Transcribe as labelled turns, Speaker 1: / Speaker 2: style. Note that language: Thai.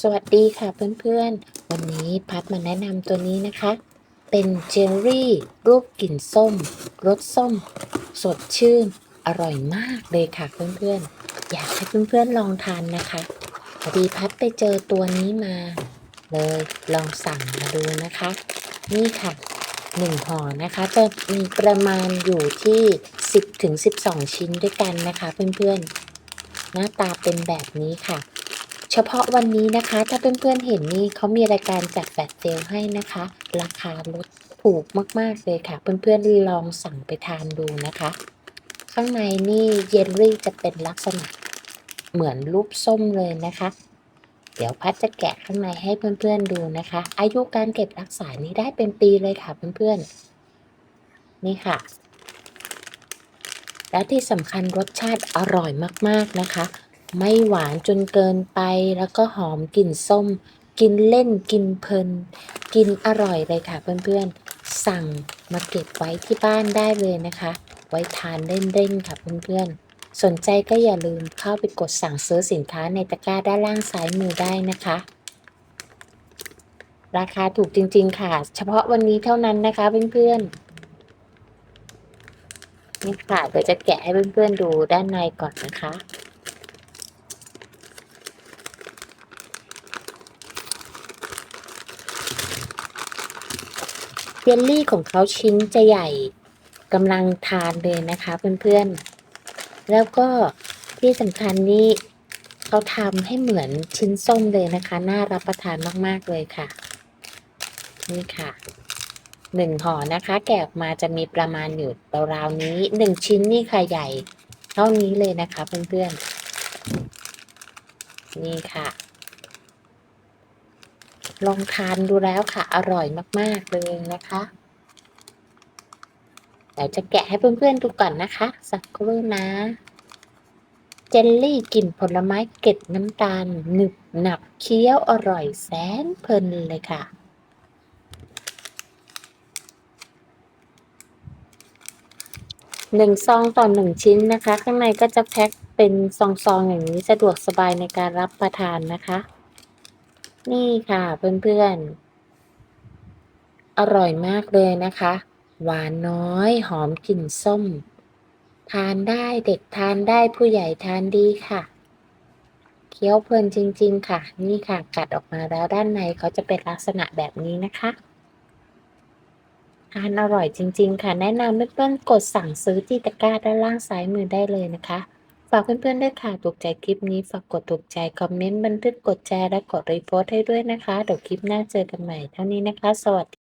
Speaker 1: สวัสดีค่ะเพื่อนๆ วันนี้พัดมาแนะนำตัวนี้นะคะ เป็นเจลลี่ รูปกลิ่นส้ม รสส้ม สดชื่น อร่อยมากเลยค่ะเพื่อนๆ อยากให้เพื่อนๆลองทานนะคะพอดีพัดไปเจอตัวนี้มา เลยลองสั่งมาดูนะคะ นี่ค่ะหนึ่งห่อนะคะจะมีประมาณอยู่ที่ 10ถึง12 ชิ้นด้วยกันนะคะ เพื่อนๆ หน้าตาเป็นแบบนี้ค่ะ เฉพาะวันนี้นะคะ ถ้าเพื่อนๆเห็นนี่เขามีรายการจัดแฟลชเซลให้นะคะ ราคาลดถูกมากๆเลยค่ะ เพื่อนๆลองสั่งไปทานดูนะคะ ข้างในนี่เยลลี่จะเป็นลักษณะเหมือนรูปส้มเลยนะคะ เดี๋ยวพัดจะแกะข้างในให้เพื่อนๆดูนะคะ อายุการเก็บรักษานี้ได้เป็นปีเลยค่ะเพื่อนๆ นี่ค่ะ และที่สำคัญรสชาติอร่อยมากๆนะคะ ไม่หวานจนเกินไปแล้วก็หอมกลิ่นส้ม กินเล่นกินเพลิน กินอร่อยเลยค่ะเพื่อนๆ สั่งมาเก็บไว้ที่บ้านได้เลยนะคะ ไว้ทานเล่นๆค่ะเพื่อนๆ สนใจก็อย่าลืมเข้าไปกดสั่งซื้อสินค้าในตะกร้าด้านล่างซ้ายมือได้นะคะ ราคาถูกจริงๆค่ะ เฉพาะวันนี้เท่านั้นนะคะเพื่อนๆนี่ค่ะเดี๋ยวจะแกะให้เพื่อนๆดูด้านในก่อนนะคะ เยลลี่ของเขาชิ้นจะใหญ่กำลังทานเลยนะคะเพื่อนๆ แล้วก็ที่สำคัญนี่เขาทำให้เหมือนชิ้นส้มเลยนะคะ น่ารับประทานมากๆเลยค่ะ นี่ค่ะหนึ่งห่อนะคะ แกะออกมาจะมีประมาณอยู่ราวๆนี้หนึ่งชิ้นนี่ค่ะใหญ่ เท่านี้เลยนะคะเพื่อนๆ นี่ค่ะ ลองทานดูแล้วค่ะ อร่อยมาก ๆ เลยนะคะเดี๋ยวจะแกะให้เพื่อน ๆ ดูก่อนนะคะ สักครู่นะ เจลลี่กลิ่นผลไม้เกล็ดน้ำตาลหนึบหนับเคี้ยวอร่อยแสนเพลินเลยค่ะหนึ่งซองต่อหนึ่งชิ้นนะคะ ข้างในก็จะแพ็คเป็นซองๆอย่างนี้สะดวกสบายในการรับประทานนะคะ นี่ค่ะเพื่อนๆ อร่อยมากเลยนะคะ หวานน้อยหอมกลิ่นส้ม ทานได้เด็กทานได้ผู้ใหญ่ทานดีค่ะ เคี้ยวเพลินจริง ๆ ค่ะ นี่ค่ะ กัดออกมาแล้วด้านในเขาจะเป็นลักษณะแบบนี้นะคะทานอร่อยจริง ๆ ค่ะ แนะนำเพื่อนๆกดสั่งซื้อที่ตะกร้าด้านล่างซ้ายมือได้เลยนะคะ ฝากเพื่อนๆด้วยค่ะ ถูกใจคลิปนี้ ฝากกดถูกใจ คอมเมนต์ บันทึก กดแชร์ และกดรีโพสต์ให้ด้วยนะคะ เดี๋ยวคลิปหน้าเจอกันใหม่เท่านี้นะคะ สวัสดี